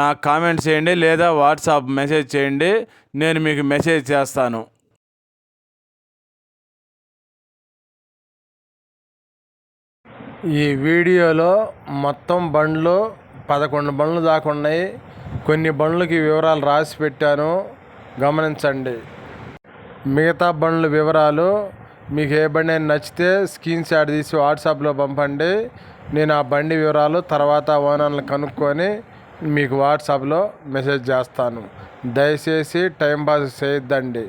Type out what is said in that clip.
నాకు కామెంట్ చేయండి లేదా వాట్సాప్ మెసేజ్ చేయండి. నేను మీకు మెసేజ్ చేస్తాను. ఈ వీడియోలో మొత్తం బండ్లు పదకొండు బండ్లు దాకా ఉన్నాయి. కొన్ని బండ్లకి వివరాలు రాసి పెట్టాను. గమనించండి. మిగతా బండ్ల వివరాలు మీకు ఏ బండి అయినా నచ్చితే స్క్రీన్ షాట్ తీసి వాట్సాప్లో పంపండి. నేను ఆ బండి వివరాలు తర్వాత ఓనర్లు కనుక్కొని మీకు వాట్సాప్లో మెసేజ్ చేస్తాను. దయచేసి టైం పాస్ చేయొద్దండి.